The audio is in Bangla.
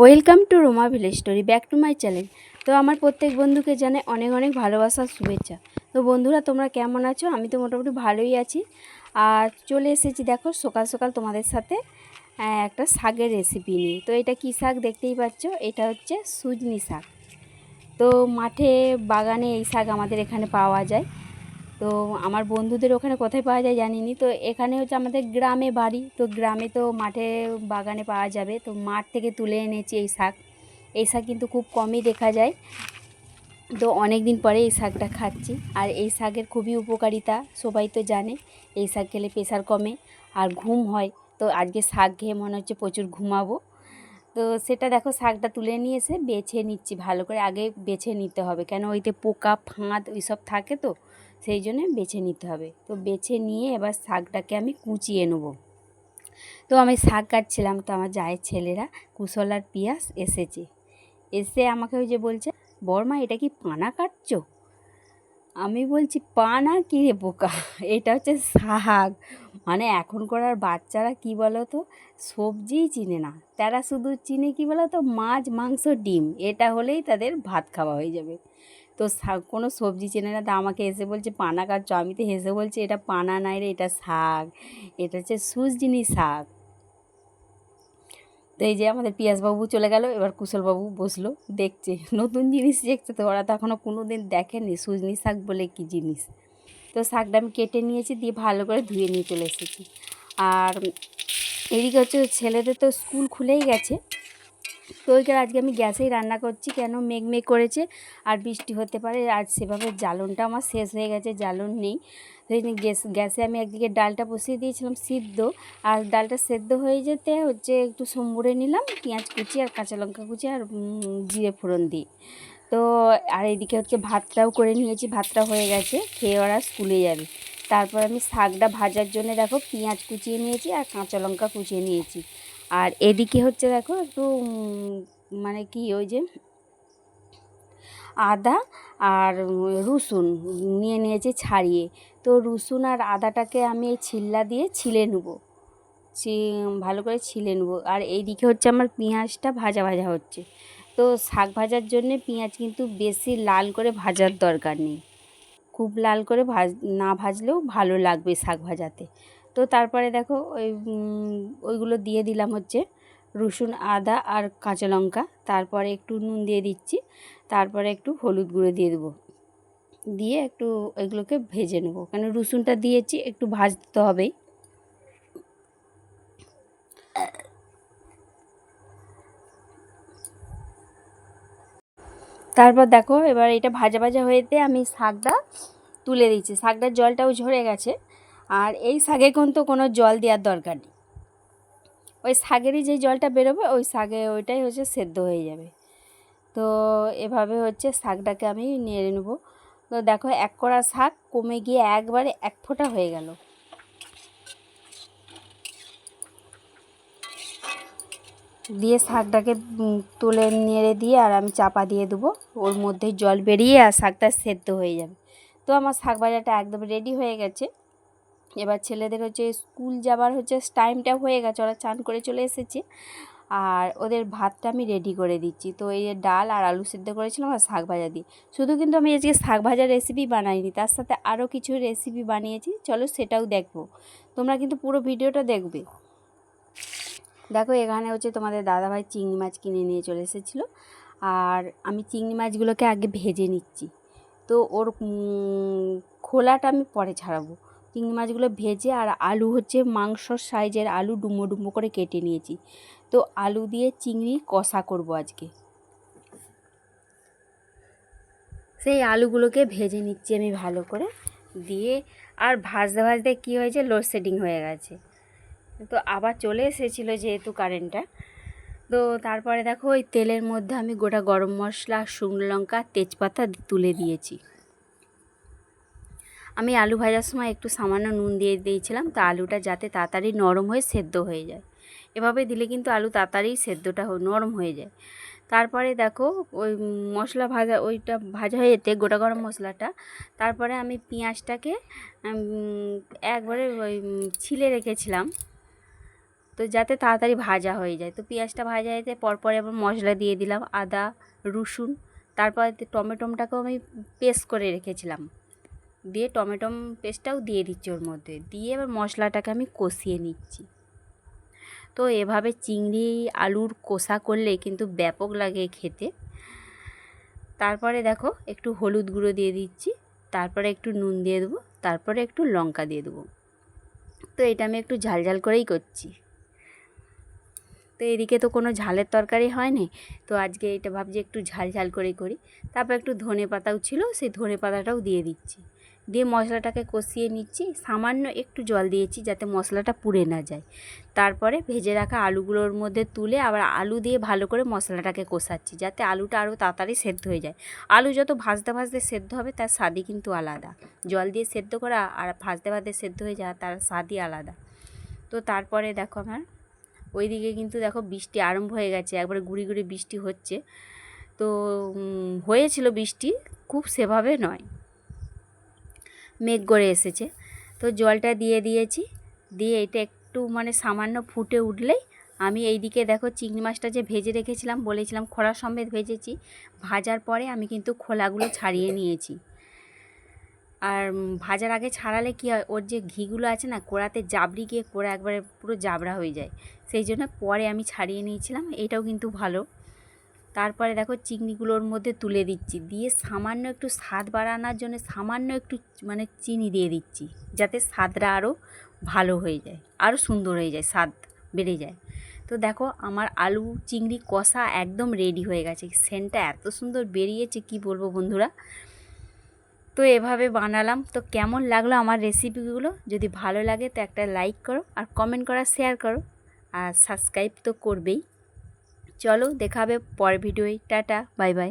Welcome to Roma village story, back to my channel. তো আমার প্রত্যেক বন্ধুকে জানে অনেক অনেক ভালোবাসার শুভেচ্ছা। তো বন্ধুরা, তোমরা কেমন আছো? আমি তো মোটামুটি ভালোই আছি। আর চলে এসেছি, দেখো, সকাল সকাল তোমাদের সাথে একটা শাকের রেসিপি নিয়ে। তো এটা কী শাক দেখতেই পাচ্ছ? এটা হচ্ছে সুজনি শাক। তো মাঠে বাগানে এই শাক আমাদের এখানে পাওয়া যায়। তো আমার বন্ধুদের ওখানে কোথায় পাওয়া যায় জানিনি। তো এখানে হচ্ছে আমাদের গ্রামে বাড়ি। তো গ্রামে তো মাঠে বাগানে পাওয়া যাবে। তো মাঠ থেকে তুলে এনেছি এই শাক। এই শাক কিন্তু খুব কমই দেখা যায়। তো অনেক দিন পরে এই শাকটা খাচ্ছি। আর এই শাকের খুবই উপকারিতা, সবাই তো জানে। এই শাক খেলে প্রেশার কমে আর ঘুম হয়। তো আজকে শাক খেয়ে মনে হচ্ছে প্রচুর ঘুমাবো। তো সেটা দেখো, শাকটা তুলে নিয়ে এসে বেছে নিচ্ছি ভালো করে। আগে বেছে নিতে হবে। কেন ওইতে পোকা, ফাঁদ ওইসব থাকে তো। সেই জন্যে বেছে নিতে হবে। তো বেছে নিয়ে এবার শাকটাকে আমি কুচিয়ে নেব। তো আমি শাক কাটছিলাম, তো আমার জায়ের ছেলেরা কুশল আর পিয়াস এসেছে। এসে আমাকে ওই যে বলছে বর্মা এটা কি পানা কাটছো? আমি বলছি পানা কি রে বোকা? এটা হচ্ছে শাক। মানে এখনকার আর বাচ্চারা কি বলো তো সবজিই চিনে না। তারা শুধু চিনে কি বলো তো মাছ, মাংস, ডিম। এটা হলেই তাদের ভাত খাওয়া হয়ে যাবে। তো কোনো সবজি চেনে না। তা আমাকে এসে বলছে পানা কাটছো। আমি তো হেসে বলছি, এটা পানা নাই রে, এটা শাক। এটা হচ্ছে সুজনি শাক। তো এই যে আমাদের পিয়াসবাবু চলে গেল, এবার কুশলবাবু বসল, দেখছে নতুন জিনিস দেখছে তো ওরা তো এখনও কোনো দিন দেখেনি, সুজনি শাক বলে কি জিনিস। তো শাকটা আমি কেটে নিয়েছি, দিয়ে ভালো করে ধুয়ে নিয়ে চলে এসেছি। আর এদিকে হচ্ছে ছেলেদের তো স্কুল খুলেই গেছে, তো ওইখানে আজকে আমি গ্যাসেই রান্না করছি, কেন মেঘ মেঘ করেছে, আর বৃষ্টি হতে পারে, আর সেভাবে জ্বালনটা আমার শেষ হয়ে গেছে, জ্বালন নেই। জন্য গ্যাস, গ্যাসে আমি একদিকে ডালটা বসিয়ে দিয়েছিলাম সিদ্ধ, আর ডালটা সেদ্ধ হয়ে যেতে হচ্ছে একটু সম্বরে নিলাম, পেঁয়াজ কুচি আর কাঁচা লঙ্কা কুচি আর জিরে ফোড়ন দিই। তো, আর এদিকে হচ্ছে ভাতটাও করে নিয়েছি, ভাতটা হয়ে গেছে, খেয়ে ওরা স্কুলে যাবে। তারপর আমি শাকটা ভাজার জন্য দেখো পেঁয়াজ কুচিয়ে নিয়েছি আর কাঁচা লঙ্কা কুচিয়ে নিয়েছি। আর এদিকে হচ্ছে দেখো একটু মানে কি ওই যে আদা আর রসুন নিয়ে নিয়েছি ছাড়িয়ে। তো রসুন আর আদাটাকে আমি এই ছিল্লা দিয়ে ছিলে নেব। ভালো করে ছিলে নেব। আর এইদিকে হচ্ছে আমার পেঁয়াজটা ভাজা ভাজা হচ্ছে। তো শাক ভাজার জন্যে পেঁয়াজ কিন্তু বেশি লাল করে ভাজার দরকার নেই। খুব লাল করে ভাজ, না ভাজলেও ভালো লাগবে শাক ভাজাতে। তো তারপরে দেখো ওই ওইগুলো দিয়ে দিলাম হচ্ছে রসুন, আদা আর কাঁচা লঙ্কা। তারপরে একটু নুন দিয়ে দিচ্ছি। তারপরে একটু হলুদ গুঁড়ো দিয়ে দেবো। দিয়ে একটু এগুলোকে ভেজে নেব। কেন রসুনটা দিয়েছি, একটু ভাজতে হবেই তারপর দেখো, এবার এটা ভাজা ভাজা হয়েতে আমি শাকটা তুলে দিচ্ছি। শাকটার জলটাও ঝরে গেছে। আর এই শাকে কিন্তু কোনো জল দেওয়ার দরকার নেই। ওই শাকেরই যে জলটা বেরোবে, ওই শাকে ওইটাই হচ্ছে সেদ্ধ হয়ে যাবে। তো এভাবে হচ্ছে শাকটাকে আমি নেড়ে নেব। তো দেখো এক কড়া শাক কমে গিয়ে একবারে এক ফোঁটা হয়ে গেল। দিয়ে শাকটাকে তুলে নেড়ে দিয়ে আর আমি চাপা দিয়ে দেবো। ওর মধ্যে জল বেরিয়ে আর শাকটা সেদ্ধ হয়ে যাবে। তো আমার শাক ভাজাটা একদম রেডি হয়ে গেছে। এবার ছেলেদের হচ্ছে স্কুল যাবার হচ্ছে টাইমটা হয়ে গেছে। ওরা চান করে চলে এসেছে। আর ওদের ভাতটা আমি রেডি করে দিচ্ছি। তো এই ডাল আর আলু সিদ্ধ করেছিলাম আর শাক ভাজা দিয়ে। শুধু কিন্তু আমি আজকে শাক ভাজার রেসিপি বানাইনি, তার সাথে আরও কিছু রেসিপি বানিয়েছি। চলো সেটাও দেখব। তোমরা কিন্তু পুরো ভিডিওটা দেখবে। দেখো, এখানে হচ্ছে তোমাদের দাদাভাই চিংড়ি মাছ কিনে নিয়ে চলে এসেছিল। আর আমি চিংড়ি মাছগুলোকে আগে ভেজে নিচ্ছি। তো ওর খোলাটা আমি পরে ছাড়াবো। চিংড়ি মাছগুলো ভেজে আর আলু হচ্ছে মাংসর সাইজের আলু ডুমো ডুমো করে কেটে নিয়েছি। তো আলু দিয়ে চিংড়ি কষা করব আজকে। সেই আলুগুলোকে ভেজে নিচ্ছি আমি ভালো করে। দিয়ে আর ভাজতে ভাজতে কী হয়েছে? লোডশেডিং হয়ে গেছে। তো আবার চলে এসেছিল যেহেতু কারেন্টটা তো তারপরে দেখো ওই তেলের মধ্যে আমি গোটা গরম মশলা, শুকনো লঙ্কা, তেজপাতা তুলে দিয়েছি। আমি আলু ভাজার সময় একটু সামান্য নুন দিয়ে দিয়েছিলাম, তো আলুটা যাতে তাড়াতাড়ি নরম হয়ে সেদ্ধ হয়ে যায়। এভাবে দিলে কিন্তু আলু তাড়াতাড়ি সেদ্ধটা নরম হয়ে যায়। তারপরে দেখো, ওই মশলা ভাজা, ওইটা ভাজা হয়ে যেতে গোটা গরম মশলাটা। তারপরে আমি পেঁয়াজটাকে একবারে ওই ছিলে রেখেছিলাম, তো যাতে তাড়াতাড়ি ভাজা হয়ে যায়। তো পেঁয়াজটা ভাজা যেতে পরপরে আবার মশলা দিয়ে দিলাম, আদা, রসুন, তারপরে টমেটোমটাকেও আমি পেস্ট করে রেখেছিলাম। দিয়ে টমেটোম পেস্টটাও দিয়ে দিচ্ছি ওর মধ্যে। দিয়ে এবার মশলাটাকে আমি কষিয়ে নিচ্ছি। তো এভাবে চিংড়ি, আলুর কষা করলে কিন্তু ব্যাপক লাগে খেতে। তারপরে দেখো একটু হলুদ গুঁড়ো দিয়ে দিচ্ছি, তারপরে একটু নুন দিয়ে দেবো, তারপরে একটু লঙ্কা দিয়ে দেবো। তো এটা আমি একটু ঝাল ঝাল করেই করছি। তো এদিকে তো কোনো ঝালের তরকারি হয়নি, তো আজকে এটা ভাবছি একটু ঝাল ঝাল করেই করি। তারপর একটু ধনে পাতাও ছিল, সেই ধনে পাতাটাও দিয়ে দিচ্ছি। দিয়ে মশলাটাকে কষিয়ে নিচ্ছি। সামান্য একটু জল দিয়েছি যাতে মশলাটা পুড়ে না যায়। তারপরে ভেজে রাখা আলুগুলোর মধ্যে তুলে আবার আলু দিয়ে ভালো করে মশলাটাকে কষাচ্ছি যাতে আলুটা আরও তাড়াতাড়ি সেদ্ধ হয়ে যায়। আলু যত ভাজতে ভাজতে সেদ্ধ হবে তার স্বাদই কিন্তু আলাদা। জল দিয়ে সেদ্ধ করা আর ভাজতে ভাজতে সেদ্ধ হয়ে যাওয়া তার স্বাদই আলাদা। তো তারপরে দেখো আমার, ওইদিকে কিন্তু দেখো বৃষ্টি আরম্ভ হয়ে গেছে, একবারে গুড়ি গুড়ি বৃষ্টি হচ্ছে। তো হয়েছিল বৃষ্টি, খুব সেভাবে নয়। মেঘ করে এসেছে। তো জলটা দিয়ে দিয়েছি। দিয়ে এটা একটু মানে সামান্য ফুটে উঠলেই আমি এইদিকে দেখো চিংড়ি মাছটা যে ভেজে রেখেছিলাম, বলেছিলাম খোলা সমেত ভেজেছি। ভাজার পরে আমি কিন্তু খোলাগুলো ছাড়িয়ে নিয়েছি। আর ভাজার আগে ছাড়ালে কী হয়, ওর যে ঘিগুলো আছে না, কোড়াতে জাবড়ি গিয়ে কোড়া একবারে পুরো জাবড়া হয়ে যায়। সেই জন্য পরে আমি ছাড়িয়ে নিয়েছিলাম, এটাও কিন্তু ভালো। তারপরে দেখো চিংড়িগুলোর মধ্যে তুলে দিচ্ছি। দিয়ে সামান্য একটু স্বাদ বাড়ানোর জন্য সামান্য একটু মানে চিনি দিয়ে দিচ্ছি, যাতে স্বাদটা আরও ভালো হয়ে যায় আরও সুন্দর হয়ে যায়, স্বাদ বেড়ে যায়। তো দেখো আমার আলু, চিংড়ি, কষা একদম রেডি হয়ে গেছে। সেন্টটা এত সুন্দর বেরিয়েছে, কি বলব বন্ধুরা? তো এভাবে বানালাম। তো কেমন লাগল আমার রেসিপিগুলো যদি ভালো লাগে তো একটা লাইক করো আর কমেন্ট করা শেয়ার করো। আর সাবস্ক্রাইব তো করবেই। চলো দেখাবে পরের ভিডিওয়। Tata bye bye.